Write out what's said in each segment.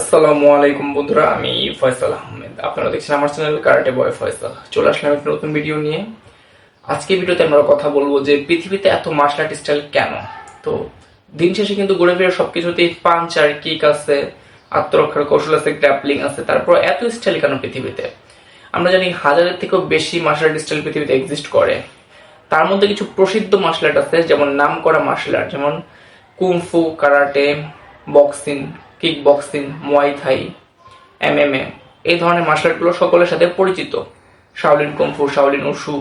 আসসালামু আলাইকুম বন্ধুরা, আমি ফয়সাল আহমেদ। আপনারা দেখছেন আমার চ্যানেল কারাটে বয় ফয়সাল। চলে আসলাম একটা নতুন ভিডিও নিয়ে। আজকে ভিডিওতে আমরা কথা বলব যে পৃথিবীতে এত মার্শাল আর্ট স্টাইল কেন? তো দিন শেষে কিন্তু ঘুরে ফিরে সবকিছুতেই পাঞ্চ আর কিক আছে, আত্মরক্ষার কৌশল আছে গ্র্যাপলিং আছে, তারপর এত স্টাইল কেন পৃথিবীতে? আমরা জানি হাজারের থেকেও বেশি মার্শাল আর্ট স্টাইল পৃথিবীতে এক্সিস্ট করে। তার মধ্যে কিছু প্রসিদ্ধ মার্শাল আর্ট আছে, যেমন নাম করা মার্শাল আর্ট যেমন kung fu karate boxing kick boxing muay Thai MMA এই ধরনের মার্শাল আর্টগুলো সকলের সাথে পরিচিত। শাওলিন কুমফু শাওলিন উশু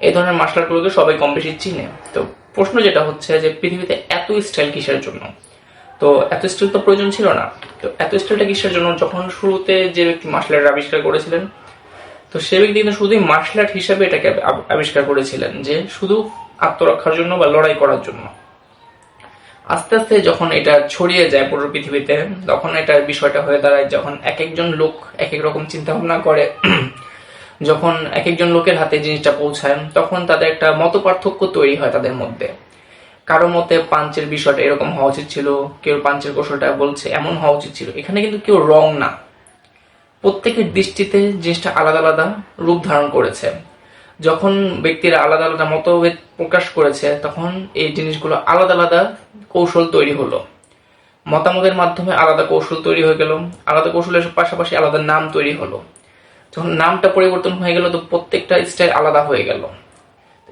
এই ধরনের মার্শাল আর্টগুলোকে সবাই কম বেশি চিনে। তো প্রশ্ন যেটা হচ্ছে যে পৃথিবীতে এত স্টাইল কিসের জন্য? তো এত স্টাইল তো প্রয়োজন ছিল না। তো এত স্টাইলটা কিসের জন্য? যখন শুরুতে যে ব্যক্তি মার্শাল আর্ট আবিষ্কার করেছিলেন, তো সে ব্যক্তি কিন্তু শুধুই মার্শাল আর্ট হিসাবে এটাকে আবিষ্কার করেছিলেন যে শুধু আত্মরক্ষার জন্য বা লড়াই করার জন্য। আস্তে আস্তে যখন এটা ছড়িয়ে যায় পুরো পৃথিবীতে, তখন এটা বিষয়টা হয়ে দাঁড়ায় যখন এক একজন লোক এক এক রকম চিন্তা ভাবনা করে, যখন এক একজন লোকের হাতে জিনিসটা পৌঁছায়, তখন তাদের একটা মত পার্থক্য তৈরি হয় তাদের মধ্যে। কারও মতে পাঞ্চের বিষয়টা এরকম হওয়া উচিত ছিল, কেউ পাঞ্চের কৌশলটা বলছে এমন হওয়া উচিত ছিল। এখানে কিন্তু কেউ রং না। প্রত্যেকের দৃষ্টিতে জিনিসটা আলাদা আলাদা রূপ ধারণ করেছে। যখন ব্যক্তিরা আলাদা আলাদা মতভেদ প্রকাশ করেছে, তখন এই জিনিসগুলো আলাদা আলাদা কৌশল তৈরি হলো। মতামতের মাধ্যমে আলাদা কৌশল তৈরি হয়ে গেল, আলাদা কৌশলের পাশাপাশি আলাদা নাম তৈরি হলো। যখন নামটা পরিবর্তন হয়ে গেল, তো প্রত্যেকটা স্টাইল আলাদা হয়ে গেল।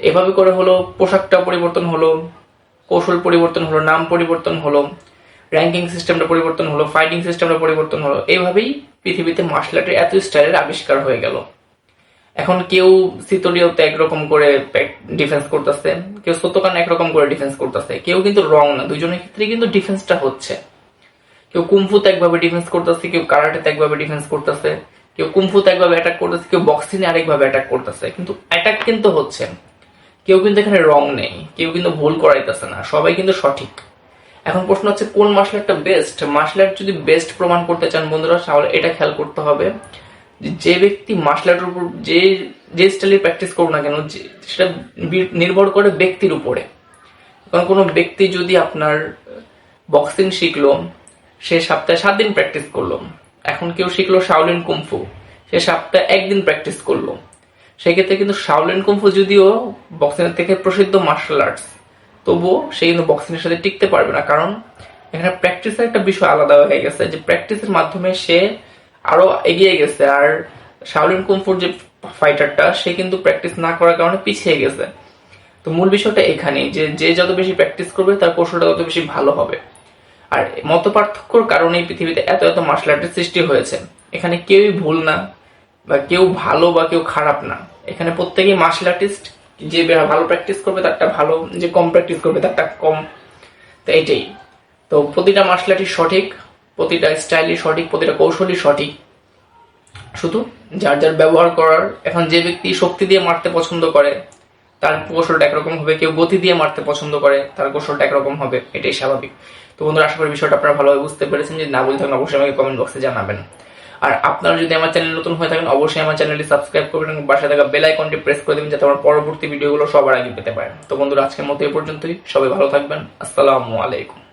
এভাবে করে হলো পোশাকটা পরিবর্তন হলো, কৌশল পরিবর্তন হলো, নাম পরিবর্তন হলো র্যাঙ্কিং সিস্টেমটা পরিবর্তন হলো ফাইটিং সিস্টেমটা পরিবর্তন হলো। এইভাবেই পৃথিবীতে মার্শাল আর্টের এত স্টাইলের আবিষ্কার হয়ে গেল। এখন কেউ সিতরিয়াতে একরকম করে ডিফেন্স করতেছে, কেউ সোতোকান একরকম করে ডিফেন্স করতেছে, কেউ কিন্তু রং না, দুজনের ক্ষেত্রে কিন্তু ডিফেন্সটা হচ্ছে। কেউ কুমফুতে একভাবে ডিফেন্স করতেছে, কেউ কারাটেতে একভাবে ডিফেন্স করতেছে, কেউ কুমফুতে একভাবে অ্যাটাক করতেছে, কেউ বক্সিং আরেকভাবে অ্যাটাক করতেছে, কিন্তু অ্যাটাক কিন্তু হচ্ছে। কেউ কিন্তু এখানে রং নেই, কেউ কিন্তু ভুল করাইতেছে না, সবাই কিন্তু সঠিক। এখন প্রশ্ন হচ্ছে, কোন মার্শাল আর্টটা বেস্ট মার্শাল আর্ট যদি বেস্ট প্রমাণ করতে চান বন্ধুরা, তাহলে এটা খেয়াল করতে হবে। যে ব্যক্তি মার্শাল আর্টের উপর যে যে স্টাইলে প্র্যাকটিস করুক না কেন সেটা নির্ভর করে ব্যক্তির উপরে। কারণ কোনো ব্যক্তি যদি আপনার বক্সিং শিখলো, সে সপ্তাহে সাত দিন প্র্যাকটিস করল। এখন কেউ শিখলো শাওলিন কুমফু সে সপ্তাহে একদিন প্র্যাকটিস করল। সেক্ষেত্রে কিন্তু শাওলিন কুমফু যদিও বক্সিংয়ের থেকে প্রসিদ্ধ মার্শাল আর্টস তবুও সে কিন্তু বক্সিংয়ের সাথে টিকতে পারবে না। কারণ এখানে প্র্যাকটিসের একটা বিষয় আলাদা হয়ে গেছে, যে প্র্যাকটিসের মাধ্যমে সে আরও এগিয়ে গেছে। আর শাওলিন কুমফুর যে ফাইটারটা সে কিন্তু প্র্যাকটিস না করার কারণে পিছিয়ে গেছে। তো মূল বিষয়টা এখানেই যে যে যত বেশি প্র্যাকটিস করবে, তার কৌশলটা তত বেশি ভালো হবে। আর মত পার্থক্যর কারণেই পৃথিবীতে এত এত মার্শাল আর্টের সৃষ্টি হয়েছে। এখানে কেউই ভুল না, বা কেউ ভালো বা কেউ খারাপ না। এখানে প্রত্যেকেই মার্শাল আর্টিস্ট যে ভালো প্র্যাকটিস করবে, তারটা ভালো, যে কম প্র্যাকটিস করবে, তারটা কম। তো এটাই তো প্রতিটা মার্শাল আর্টই সঠিক। প্রতিটা স্টাইলই সঠিক, প্রতিটা কৌশলই সঠিক। শুধু যার যার ব্যবহার করার, এখন যে ব্যক্তি শক্তি দিয়ে মারতে পছন্দ করে, তার কৌশলটা একরকম হবে। কেউ গতি দিয়ে মারতে পছন্দ করে, তার কৌশলটা একরকম হবে। এটাই স্বাভাবিক। তো বন্ধুরা, আশা করি বিষয়টা আপনারা ভালোভাবে বুঝতে পেরেছেন। যদি না বুঝতে থাকেন, অবশ্যই আমাকে কমেন্ট বক্সে জানাবেন। আর আপনারা যদি আমার চ্যানেল নতুন হয়ে থাকেন, অবশ্যই আমার চ্যানেলটি সাবস্ক্রাইব করবেন এবং পাশে থাকা বেল আইকনটি প্রেস করে দেবেন, যাতে আমার পরবর্তী ভিডিওগুলো সবার আগে পেতে পারেন। তো বন্ধুরা, আজকের মতো এই পর্যন্তই। সবাই ভালো থাকবেন। আসসালামু আলাইকুম।